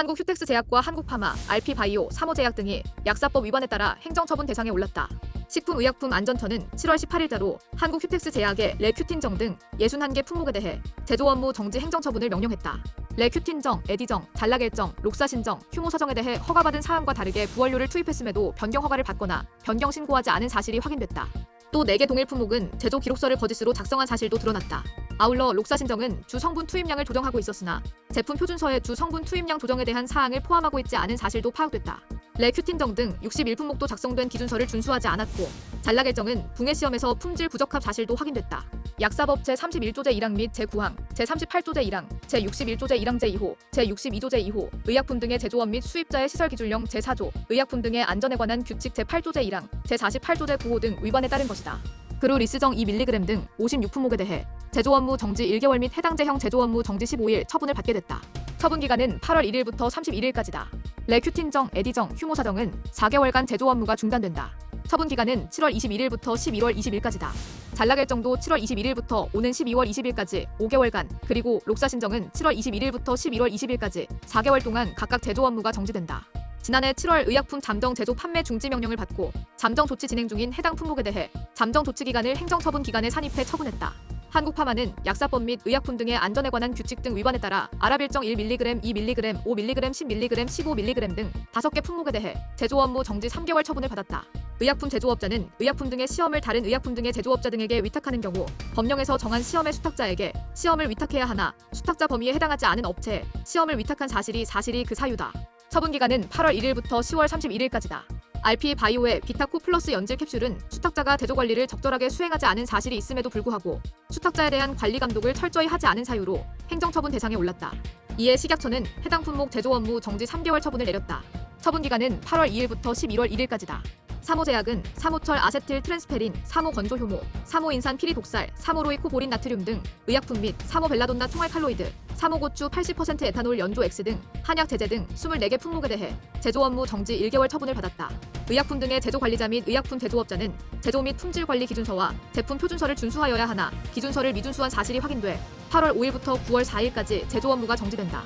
한국 휴텍스 제약과 한국파마, RP바이오, 삼호제약 등이 약사법 위반에 따라 행정처분 대상에 올랐다. 식품의약품안전처는 7월 18일자로 한국 휴텍스 제약의 레큐틴정 등 61개 품목에 대해 제조 업무 정지 행정처분을 명령했다. 레큐틴정, 에디정, 잘라겔정, 록사신정, 휴무서정에 대해 허가받은 사항과 다르게 부원료를 투입했음에도 변경 허가를 받거나 변경 신고하지 않은 사실이 확인됐다. 또 4개 동일 품목은 제조 기록서를 거짓으로 작성한 사실도 드러났다. 아울러 록사 신정은 주 성분 투입량을 조정하고 있었으나 제품 표준서에 주 성분 투입량 조정에 대한 사항을 포함하고 있지 않은 사실도 파악됐다. 레큐틴정 등 61품목도 작성된 기준서를 준수하지 않았고 잘라겔정은 붕해 시험에서 품질 부적합 사실도 확인됐다. 약사법 제31조제 1항 및 제9항, 제38조제 1항, 제61조제 1항 제2호, 제62조제 2호, 의약품 등의 제조업 및 수입자의 시설 기준령 제4조, 의약품 등의 안전에 관한 규칙 제8조제 1항, 제48조제 9호 등 위반에 따른 것이다. 그루 리스정 2mg 등 56품목에 대해 제조 업무 정지 1개월 및 해당 제형 제조 업무 정지 15일 처분을 받게 됐다. 처분 기간은 8월 1일부터 31일까지다. 레큐틴정, 에디정, 휴무사정은 4개월간 제조 업무가 중단된다. 처분 기간은 7월 21일부터 11월 20일까지다. 잘라결정도 7월 21일부터 오는 12월 20일까지 5개월간, 그리고 록사 신정은 7월 21일부터 11월 20일까지 4개월 동안 각각 제조 업무가 정지된다. 지난해 7월 의약품 잠정 제조 판매 중지 명령을 받고 잠정 조치 진행 중인 해당 품목에 대해 잠정 조치 기간을 행정처분 기간에 산입해 처분했다. 한국파마는 약사법 및 의약품 등의 안전에 관한 규칙 등 위반에 따라 아랍일정 1mg, 2mg, 5mg, 10mg, 15mg 등 5개 품목에 대해 제조 업무 정지 3개월 처분을 받았다. 의약품 제조업자는 의약품 등의 시험을 다른 의약품 등의 제조업자 등에게 위탁하는 경우 법령에서 정한 시험의 수탁자에게 시험을 위탁해야 하나 수탁자 범위에 해당하지 않은 업체에 시험을 위탁한 사실이 사실이 그 사유다. 처분 기간은 8월 1일부터 10월 31일까지다. RP 바이오의 비타코 플러스 연질 캡슐은 수탁자가 제조 관리를 적절하게 수행하지 않은 사실이 있음에도 불구하고 수탁자에 대한 관리 감독을 철저히 하지 않은 사유로 행정처분 대상에 올랐다. 이에 식약처는 해당 품목 제조 업무 정지 3개월 처분을 내렸다. 처분 기간은 8월 2일부터 11월 1일까지다. 사모제약은 사모철 아세틸 트랜스페린, 사모건조 효모, 사모인산 피리독살, 사모로이코 보린 나트륨 등 의약품 및 사모벨라돈나 총알 칼로이드, 사모고추 80% 에탄올 연조 X 등 한약 제제 등 24개 품목에 대해 제조 업무 정지 1개월 처분을 받았다. 의약품 등의 제조 관리자 및 의약품 제조업자는 제조 및 품질 관리 기준서와 제품 표준서를 준수하여야 하나 기준서를 미준수한 사실이 확인돼 8월 5일부터 9월 4일까지 제조 업무가 정지된다.